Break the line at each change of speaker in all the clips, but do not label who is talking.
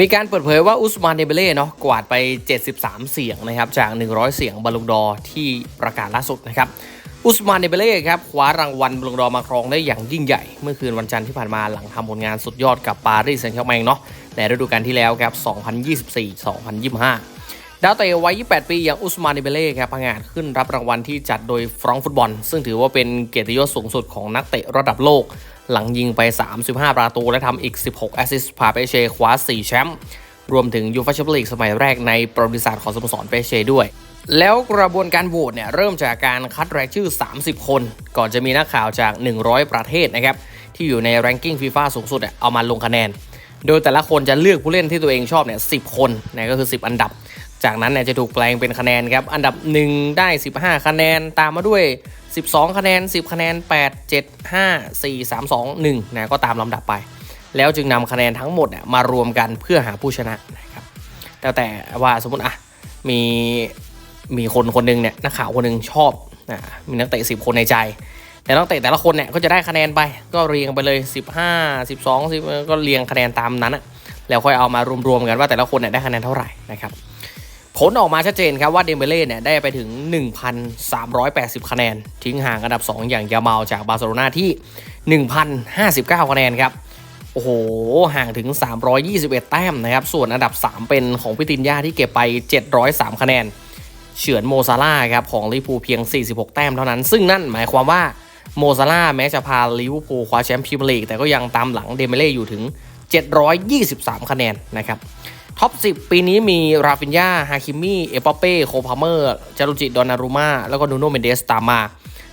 มีการเปิดเผยว่าอุสมานเดเบเล่เนาะกวาดไป 73 เสียงนะครับจาก 100 เสียงบอลลูนดอที่ประกาศล่าสุดนะครับอุสมานเดเบเล่ครับคว้ารางวัลบอลลูนดอมาครองได้อย่างยิ่งใหญ่ เมื่อคืนวันจันทร์ที่ผ่านมาหลังทำผลงานสุดยอดกับปารีสแซงต์แชร์แมงเนาะในฤดูกาลที่แล้วครับ 2024-2025 ดาวเตะวัย 28 ปีอย่างอุสมานเดเบเล่ครับพังงาดขึ้นรับรางวัลที่จัดโดยฟรองฟุตบอล ซึ่งถือว่าเป็นเกียรติยศสูงสุดของนักเตะระดับโลก หลังยิงไป 35 ประตู และทำอีก 16 แอสซิสต์พาเปเช่คว้า 4 แชมป์รวมถึงยูฟ่าแชมเปี้ยนลีกสมัยแรกในประวัติศาสตร์ของสโมสรเปเช่ด้วย แล้วกระบวนการโหวตเนี่ยเริ่มจากการคัดรายชื่อ 30 คน ก่อนจะมีนักข่าวจาก 100 ประเทศนะครับที่อยู่ในแรงกิ้งฟีฟ่าสูงสุดเอามาลงคะแนน โดยแต่ละคนจะเลือกผู้เล่นที่ตัวเองชอบเนี่ย10คนนะก็คือ 10 อันดับ จากนั้นเนี่ยจะถูกแปลงเป็นคะแนนครับ อันดับ 1 ได้ 15 คะแนน ตามมาด้วย 12 คะแนน 10 คะแนน 8 7 5 4 3 2 1นะก็ตามลำดับไป แล้วจึงนำคะแนนทั้งหมดมารวมกันเพื่อหาผู้ชนะนะครับแล้วแต่ว่าสมมติอะมีมีคนคนหนึงเนี่ยนักข่าวคนหนึงชอบนะมีนักเตะ 10 คนในใจแต่นักเตะแต่ละคนเนี่ยก็จะได้คะแนนไป ก็เรียงไปเลย 15 12 10ก็เรียงคะแนนตามนั้นอะแล้วค่อยเอามารวมๆกันว่าแต่ละคนเนี่ยได้คะแนนเท่าไหร่นะครับ ผลออกมาชัดเจนครับว่าเดมเบเล่เนี่ยได้ไปถึง 1,380 คะแนน ทิ้งห่างอันดับ 2 อย่างยาเมาจากบาร์เซโลนาที่ 1,059 คะแนนครับ โอ้โห ห่างถึง 321 แต้มนะครับ ส่วนอันดับ 3 เป็นของพิตินยาที่เก็บไป 703 คะแนน เฉือนโมซาร่าครับของลิเวอร์พูลเพียง 46 แต้มเท่านั้น ซึ่งนั่นหมายความว่าโมซาร่าแม้จะพาลิเวอร์พูลคว้าแชมป์พรีเมียร์ลีกแต่ก็ยังตามหลังเดมเบเล่อยู่ถึง 723 คะแนนนะครับ ท็อป 10 ปีนี้มีราฟินยาฮาคิมี่เอปเป้โคพาเมอร์จารุจิดอนารุมาแล้วก็นูโนเมเดสตามมา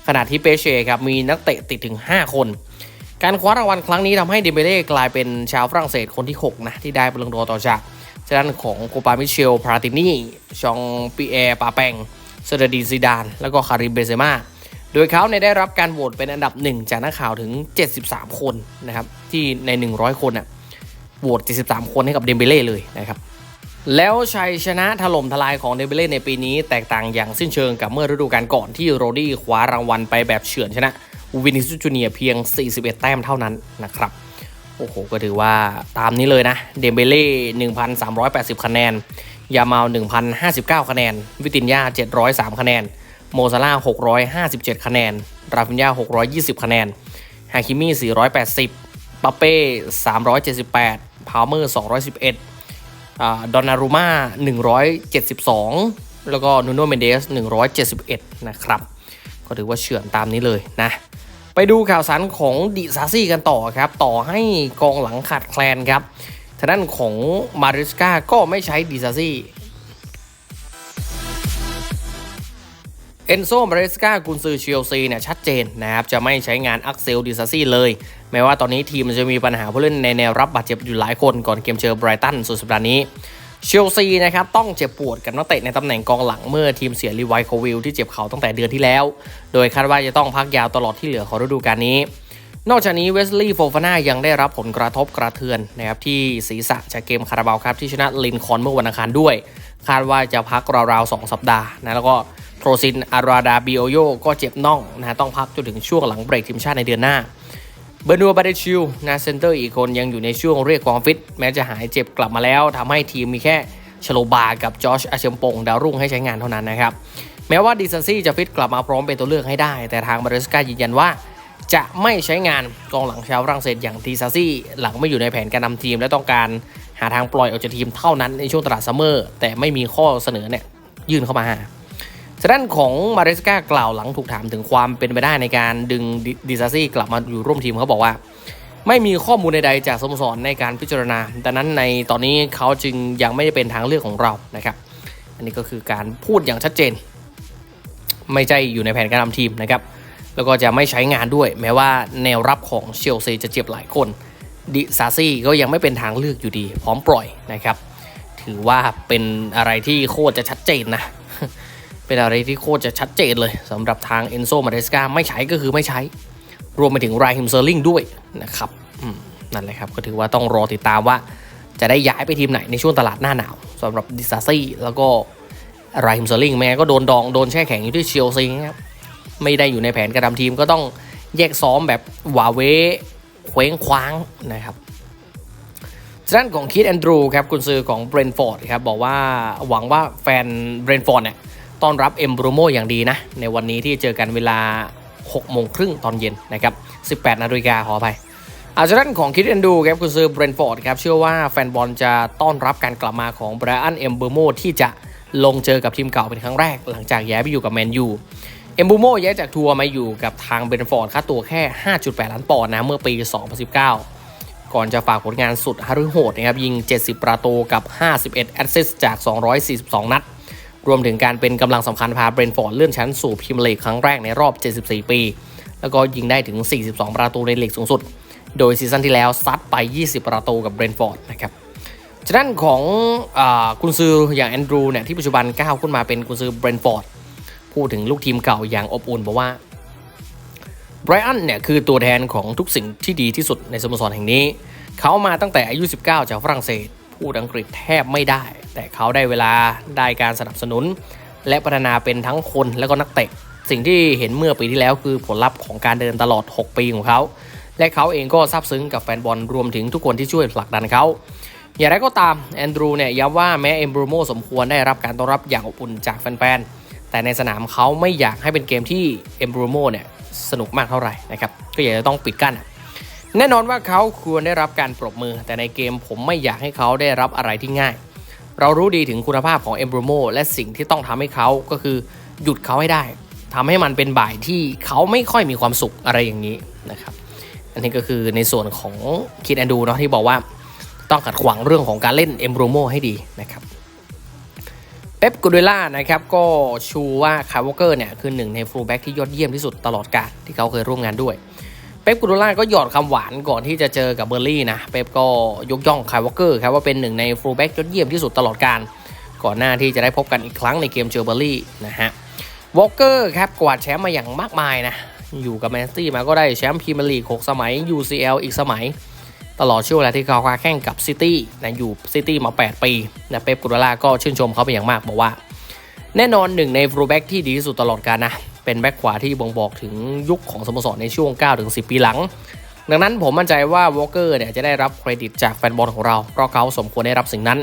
ขณะที่เปเช่ครับมีนักเตะติดถึง 5 คน การคว้ารางวัลครั้งนี้ทำให้เดเบเล่กลายเป็นชาวฝรั่งเศสคนที่ 6 นะ ที่ได้บอลลูนดอร์ต่อจากด้านของโคปามิเชลพราตินีชองปีแอร์ปาแปงเซเดดีซิดาน แล้วก็คาริมเบเซมาโดยเขาเนี่ยได้รับการโหวตเป็นอันดับหนึ่งจากนักข่าวถึง 73 คนนะครับที่ใน 100 คนน่ะ โหวต 73 คนให้กับเดมเบเล่เลยนะครับแล้วชัยชนะถล่มทลายของเดมเบเล่ในปีนี้แตกต่างอย่างสิ้นเชิงกับเมื่อฤดูกาลก่อนที่โรดี้คว้ารางวัลไปแบบเฉือนชนะวินิสุจูเนียเพียง 41 แต้มเท่านั้นนะครับโอ้โห ก็ถือว่าตามนี้เลยนะ เดมเบเล่ 1,380 คะแนน ยามาล1,059 คะแนน วิตินยา 703 คะแนน โมซาร่า 657 คะแนน ราฟินยา 620 คะแนน ฮาคิมี่ 480ปาเป้ 378 พาวเมอร์ 211ดอนนารูมา172 แล้วก็นูโนเมนเดส171 นะครับ ก็ถือว่าเฉือนตามนี้เลยนะ ไปดูข่าวสารของดิซาซี่กันต่อครับ ต่อให้กองหลังขาดแคลนครับทางด้านของมาริสกาก็ไม่ใช้ดิซาซี่ เอนโซมาเรสกากุนซือเชลซีเนี่ยชัดเจนนะครับจะไม่ใช้งานอักเซลดิซาซี่เลย แม้ว่าตอนนี้ทีมจะมีปัญหาผู้เล่นในแนวรับบาดเจ็บอยู่หลายคนก่อนเกมเจอไบรตันสุดสัปดาห์นี้เชลซีนะครับต้องเจ็บปวดกับนักเตะในตำแหน่งกองหลังเมื่อทีมเสียลีไวโควิลที่เจ็บเข่าตั้งแต่เดือนที่แล้ว โดยคาดว่าจะต้องพักยาวตลอดที่เหลือของฤดูกาลนี้ นอกจากนี้เวสลีย์โฟฟาน่ายังได้รับผลกระทบกระเทือนนะครับที่ศีรษะจากเกมคาราบาวครับที่ชนะลินคอนเมื่อวันอังคารด้วย คาดว่าจะพักราวๆ2สัปดาห์นะแล้วก็ โทรซินอาราดาบิโอโยก็เจ็บน่องนะต้องพักจนถึงช่วงหลังเบรกทีมชาติในเดือนหน้า เบอร์นัวบาเดชิลนะเซนเตอร์อีกคนยังอยู่ในช่วงเรียกความฟิต แม้จะหายเจ็บกลับมาแล้วทำให้ทีมมีแค่ชโลบากับจอชอาเชมปงดาวรุ่งให้ใช้งานเท่านั้นนะครับ แม้ว่าดิซันซี่จะฟิตกลับมาพร้อมเป็นตัวเลือกให้ได้ แต่ทางบาริสกายืนยันว่า จะไม่ใช้งานกองหลังชาวฝรั่งเศสอย่างดิซาซี่หลังไม่อยู่ในแผนการนำทีมและต้องการหาทางปล่อยออกจากทีมเท่านั้นในช่วงตลาดซัมเมอร์แต่ไม่มีข้อเสนอเนี่ยยื่นเข้ามาหา ทางด้านของมาริสกากล่าวหลังถูกถามถึงความเป็นไปได้ในการดึงดิซาซี่กลับมาอยู่ร่วมทีมเขาบอกว่า ไม่มีข้อมูลใดๆจากสโมสรในการพิจารณาดังนั้นในตอนนี้เขาจึงยังไม่ได้เป็นทางเลือกของเรานะครับ อันนี้ก็คือการพูดอย่างชัดเจน ไม่ใช่อยู่ในแผนการนำทีมนะครับ แล้วก็จะไม่ใช้งานด้วย แม้ว่าแนวรับของเชลซีจะเจ็บหลายคนดิซาซี่ก็ยังไม่เป็นทางเลือกอยู่ดี พร้อมปล่อยนะครับ ถือว่าเป็นอะไรที่โคตรจะชัดเจนนะ เป็นอะไรที่โคตรจะชัดเจนเลยสำหรับทางเอนโซมาเดสกาไม่ใช้ก็คือไม่ใช้ รวมไปถึงไรฮิมเซอร์ลิงด้วยนะครับนั่นแหละครับ ก็ถือว่าต้องรอติดตามว่า จะได้ย้ายไปทีมไหนในช่วงตลาดหน้าหนาวสำหรับดิซาซี่แล้วก็ไรฮิมเซอร์ลิงแม้ก็โดนดองโดนแช่แข็งอยู่ที่เชลซีครับไม่ได้อยู่ในแผนการทำทีมก็ต้องแยกซ้อมแบบหวาเวเคว้งคว้างนะครับด้านของคิดแอนดรูครับกุนซือของเบรนฟอร์ดครับบอกว่าหวังว่าแฟนเบรนฟอร์ดเนี่ย ต้อนรับเอ็มบรูโมอย่างดีนะ ในวันนี้ที่เจอกันเวลา6โมงครึ่งตอนเย็นนะครับ18นาฬิกาขออภัยอาจจะด้านของคิดแอนดูครับกุนซือเบรนฟอร์ดครับเชื่อว่าแฟนบอลจะต้อนรับการกลับมาของไบรอันเอ็มบรูโมที่จะลงเจอกับทีมเก่าเป็นครั้งแรก หลังจากย้ายไปอยู่กับแมนยูเอ็มบูโมย้ายจากทัวร์มาอยู่กับทางเบรนฟอร์ดค่าตัวแค่ 5.8 ล้านปอนด์นะเมื่อปี 2019 ก่อนจะฝากผลงานสุดฮารุโหดนะครับยิง 70 ประตูกับ 51 แอสซิสต์จาก 242 นัด รวมถึงการเป็นกำลังสำคัญพาเบรนฟอร์ดเลื่อนชั้นสู่พรีเมียร์ลีกครั้งแรกในรอบ 74 ปี แล้วก็ยิงได้ถึง 42 ประตูในลีกสูงสุด โดยซีซั่นที่แล้วซัดไป 20 ประตูกับเบรนฟอร์ดนะครับจากด้นของอกุนซืออย่างแอนดรูเนี่ยที่ปัจจุบันก้าวขึ้นมาเป็นกุนซือเบรนฟอร์ดพูดถึงลูกทีมเก่าอย่างอบอุ่นบอกว่าไบรอันเนี่ยคือตัวแทนของทุกสิ่งที่ดีที่สุดในสโมสรแห่งนี้ เขามาตั้งแต่อายุ 19 จากฝรั่งเศส พูดอังกฤษแทบไม่ได้ แต่เขาได้เวลาได้การสนับสนุน และพัฒนาเป็นทั้งคนและก็นักเตะ สิ่งที่เห็นเมื่อปีที่แล้วคือผลลัพธ์ของการเดินตลอด 6 ปีของเขา และเขาเองก็ซาบซึ้งกับแฟนบอลรวมถึงทุกคนที่ช่วยผลักดันเขาอย่างไรก็ตามแอนดรูเนี่ยย้ำว่าแม้เอมบรูโมสมควรได้รับการต้อนรับอย่างอบอุ่นจากแฟนๆ แต่ในสนามเขาไม่อยากให้เป็นเกมที่เอมบรูโมเนี่ยสนุกมากเท่าไหร่นะครับ ก็อยากจะต้องปิดกั้น แน่นอนว่าเขาควรได้รับการปรบมือ แต่ในเกมผมไม่อยากให้เขาได้รับอะไรที่ง่าย เรารู้ดีถึงคุณภาพของเอมบรูโมและสิ่งที่ต้องทำให้เขาก็คือหยุดเขาให้ได้ทำให้มันเป็นบ่ายที่เขาไม่ค่อยมีความสุขอะไรอย่างนี้นะครับอันนี้ก็คือในส่วนของคิดแอนดูเนาะที่บอกว่าต้องขัดขวางเรื่องของการเล่นเอมบรูโมให้ดีนะครับเป๊ปกูเดล่านะครับก็ชูว่าคาร์วอเกอร์เนี่ยคือหนึ่งในฟูลแบ็กที่ยอดเยี่ยมที่สุดตลอดกาลที่เขาเคยร่วมงานด้วย เป๊ปกูโดล่าก็หยอดคำหวานก่อนที่จะเจอกับเบอร์ลี่นะ เป๊ปก็ยกย่องคายวอเกอร์ครับว่าเป็นหนึ่งในฟูลแบ็กยอดเยี่ยมที่สุดตลอดการ ก่อนหน้าที่จะได้พบกันอีกครั้งในเกมเจอเบอร์ลี่นะฮะวอลเกอร์ครับกวาดแชมป์มาอย่างมากมายนะ อยู่กับแมนซิตี้มาก็ได้แชมป์พรีเมียร์ลีก 6 สมัย UCL อีกสมัย ตลอดช่วงเวลาที่เขาค้าแข่งกับซิตี้นะอยู่ซิตี้มา 8 ปีนะเป๊ปกูโดล่าก็ชื่นชมเขาเป็นอย่างมากบอกว่า แน่นอนหนึ่งในฟูลแบ็กที่ดีที่สุดตลอดการนะ เป็นแบ็กขวาที่บ่งบอกถึงยุคของสโมสรในช่วง 9-10 ปีหลัง ดังนั้นผมมั่นใจว่าวอลเกอร์เนี่ยจะได้รับเครดิตจากแฟนบอลของเรา เพราะเขาสมควรได้รับสิ่งนั้น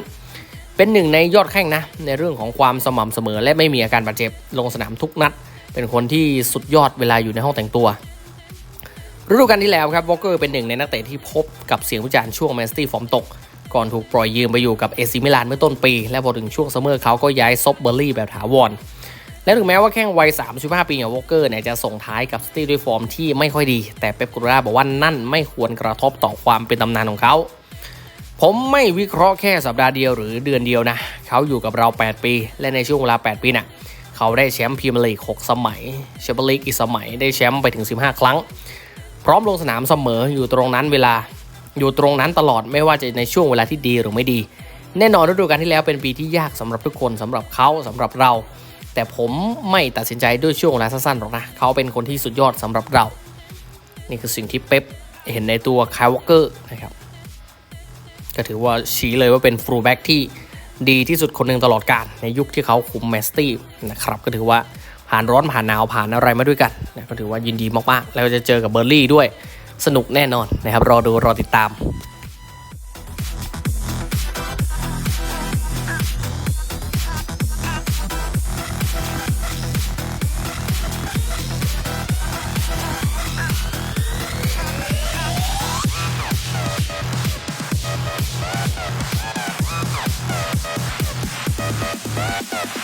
เป็นหนึ่งในยอดแข้งนะ ในเรื่องของความสม่ำเสมอและไม่มีอาการบาดเจ็บลงสนามทุกนัด เป็นคนที่สุดยอดเวลาอยู่ในห้องแต่งตัวฤดูกาลที่แล้วครับวอลเกอร์เป็นหนึ่งในนักเตะที่พบกับเสียงวิจารณ์ช่วงแมนซิตี้ฟอร์มตก ก่อนถูกปล่อยยืมไปอยู่กับเอซิมิลานเมื่อต้นปี และพอถึงช่วงซัมเมอร์เขาก็ย้ายซอบเบอร์รี่แบบถาวร และถึงแม้ว่าแข้งวัย 35 ปีอย่างวอลเกอร์เนี่ยจะส่งท้ายกับซิตี้ด้วยฟอร์มที่ไม่ค่อยดี แต่เป๊ปกูร่าบอกว่านั่นไม่ควรกระทบต่อความเป็นตำนานของเขาผมไม่วิเคราะห์แค่สัปดาห์เดียวหรือเดือนเดียวนะ เขาอยู่กับเรา 8 ปี และในช่วงเวลา 8 ปีน่ะเขาได้แชมป์พรีเมียร์ลีก 6 สมัยแชมเปี้ยนลีกอีกสมัยได้แชมป์ไปถึง 15 ครั้ง พร้อมลงสนามเสมออยู่ตรงนั้นเวลาอยู่ตรงนั้นตลอดไม่ว่าจะในช่วงเวลาที่ดีหรือไม่ดี แน่นอนฤดูกาลที่แล้วเป็นปีที่ยากสำหรับทุกคนสำหรับเขาสำหรับเรา แต่ผมไม่ตัดสินใจด้วยช่วงเวลาสั้นๆหรอกนะเขาเป็นคนที่สุดยอดสำหรับเรา นี่คือสิ่งที่เป๊ปเห็นในตัวคายวอเกอร์นะครับก็ถือว่าชี้เลยว่าเป็นฟูลแบ็กที่ดีที่สุดคนหนึ่งตลอดกาลในยุคที่เขาคุมแมสตี้นะครับก็ถือว่าผ่านร้อนผ่านหนาวผ่านอะไรมาด้วยกันนะก็ถือว่ายินดีมากๆแล้วจะเจอกับเบอร์ลี่ด้วยสนุกแน่นอนนะครับรอดูรอติดตาม Thank you.